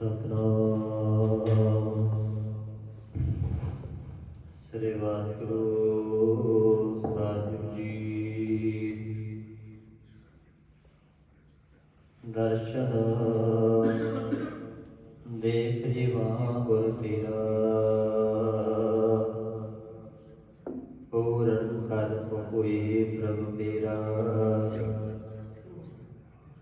ਸਤਨਾਮ। ਸ੍ਰੀ ਵਾਹਿਗੁਰੂ ਸਾਹਿਬ ਜੀ। ਦਰਸ਼ਨ ਦੇਖ ਜਿਵਾ ਗੁਰ ਤੇਰਾ। ਪੂਰਨ ਕਰ ਹੋਏ ਪ੍ਰਭ ਮੇਰਾ।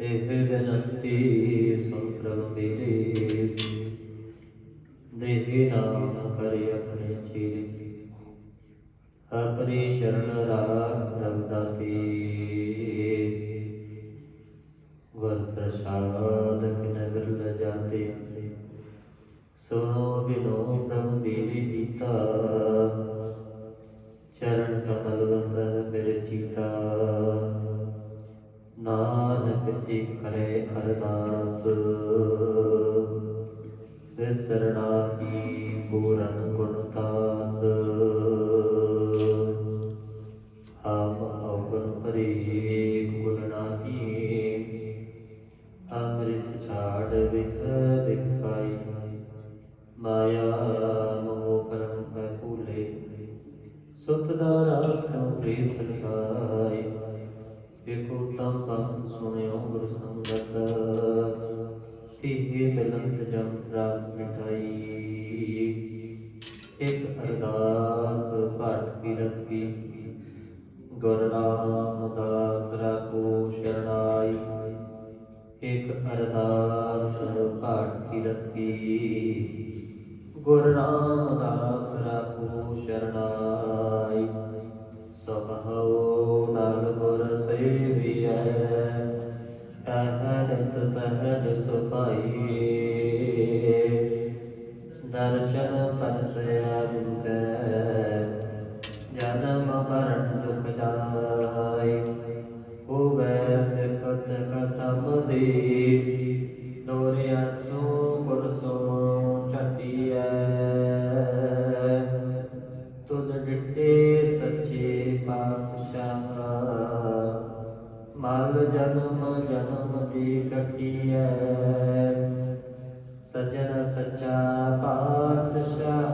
ਇਹ ਬੇਨਤੀ ਸੁਣ ਪ੍ਰਭ ਮੇਰੇ। ਦੇਹ ਨਾਮ ਕਰੇ ਆਪਣੇ ਚੀਰੇ। ਆਪਣੀ ਸ਼ਰਨ ਰਾਖ ਪ੍ਰਭ ਗੁਰ ਪ੍ਰਸਾਦ ਕਿਨ ਬਿਰਲ ਜਾਤੇ ਸੁਣੋ, ਬਿਨੋ ਪ੍ਰਭ ਮੇਰੇ ਪੀਤਾ। ਚਰਨ ਕਮਲ ਵਸੈ ਮੇਰੇ ਚੀਤਾ। ਨਾਨਕ ਏਕ ਕਰੇ ਅਰਦਾਸ। ਵਿਸਰਣਾਹੀ ਪੂਰਨ ਗੁਣਤਾਸ ਆਪ ਔਗਣ ਭਰੀ ਗੁਣ ਨਾਹੀ, ਅੰਮ੍ਰਿਤ ਛਾੜ ਵਿਖ ਵਿਖਾਈ। ਮਾਇਆ ਮੋਹ ਕਰਮ ਕੈ ਭੂਲੇ, ਸੁਤ ਦਾ ਰਾਸ ਪ੍ਰੀਤ ਲਗਾਈ ਵੇਖੋ ਤਮ ਪੰਥ ਸੁਣਿਓ ਗੁਰ ਸੰਗਤ ਤੀਹੇ ਮਿਲੰਤ ਜਮ ਰਾਤ ਮਿਟਾਈ। ਇੱਕ ਅਰਦਾਸ ਪਾਠ ਕੀ ਰਤੀ ਗੁਰ ਰਾਮਦਾਸ बादशाह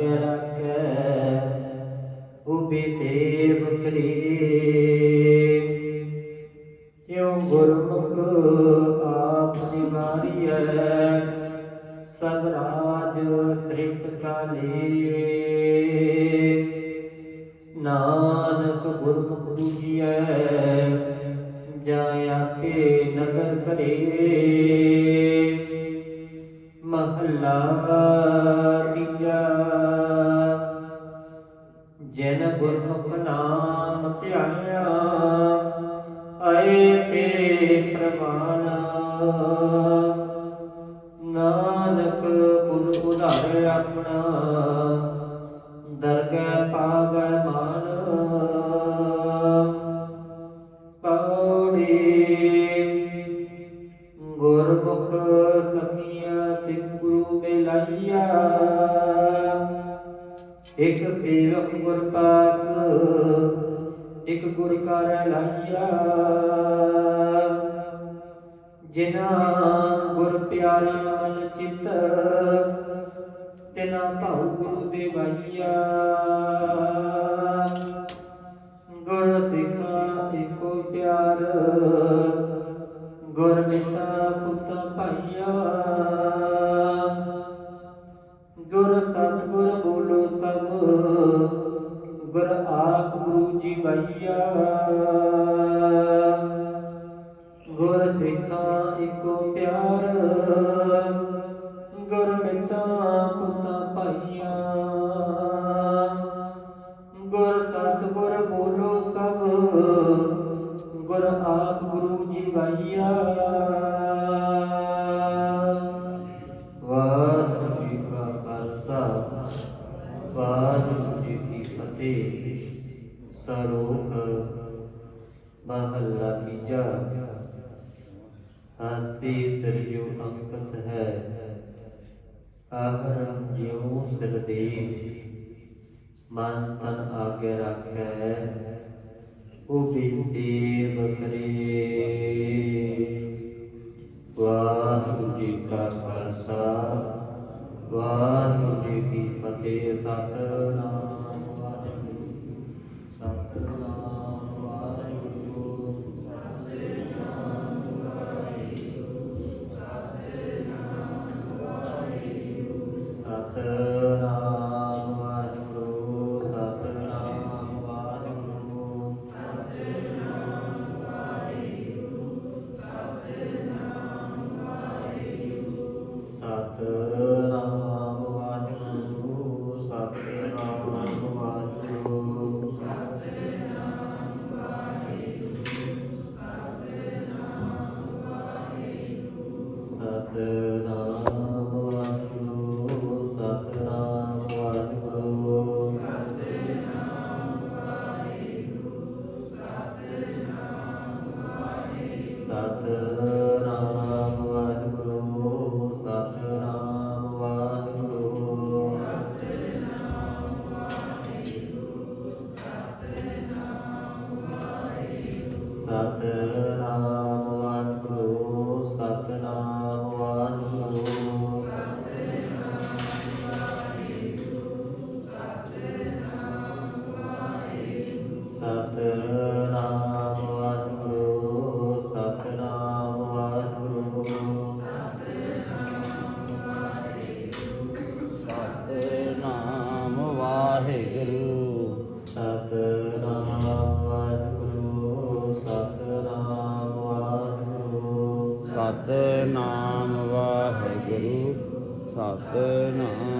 ਤਨ ਆਗੈ ਗੁਰਮੁਖ ਨਾਮ ਧਿਆਇਆ, ਆਏ ਤੇ ਪ੍ਰਮਾਣ। ਨਾਨਕ ਗੁਰ ਉਧਾਰ ਆਪਣਾ, ਦਰਗਹਿ ਪਾਗੈ ਮਾਨ। ਪੌੜੀ ਗੁਰਮੁਖ ਸਖੀਆ ਸਿੱਖ ਗੁਰੂ ਮਿਲਾਈਆ ਇੱਕ ਸੇਵਕ ਗੁਰ ਪਾਸ ਗੁਰ ਕਰ ਲਾਈਆ। ਜਿਨ੍ਹਾਂ ਪਈਆ ਗੁਰ ਸਿੱਖਾਂ ਇੱਕੋ ਪਿਆਰ। ਗੁਰ ਮਿੱਤਾ ਪੁੱਤਾ ਪਈਆ ਗੁਰ ਸਤ ਗੁਰ ਬੋਲੋ ਸਭ। ਗੁਰ ਆਪ ਗੁਰੂ ਜੀ ਭਾਈਆ ਵਾਹਿਗੁਰੂ ਜੀ ਕਾ ਖਾਲਸਾ। ਵਾਹਿਗੁਰੂ ਜੀ ਕੀ ਫਤਿਹ। ਸਰੂਪ ਮਹੱਲਾ ਤੀਜਾ। ਹਸਤੀ ਸਿਰਜੂ ਅੰਕਸ ਹੈ ਆਹਰ ਜਿਉ ਸਿਰਦੀ ਮਨ ਤਨ ਆਗੇ ਰੱਖੈ ਉਹ ਸੇਵ ਕਰੇ। ਵਾਹਿਗੁਰੂ ਜੀ ਕਾ ਖਾਲਸਾ, ਵਾਹਿਗੁਰੂ ਜੀ ਕੀ ਫਤਿਹ, ਸਤਨਾਮ। ਸਤਨਾਮ ਵਾਹਿਗੁਰੂ। ਸਤਨਾਮ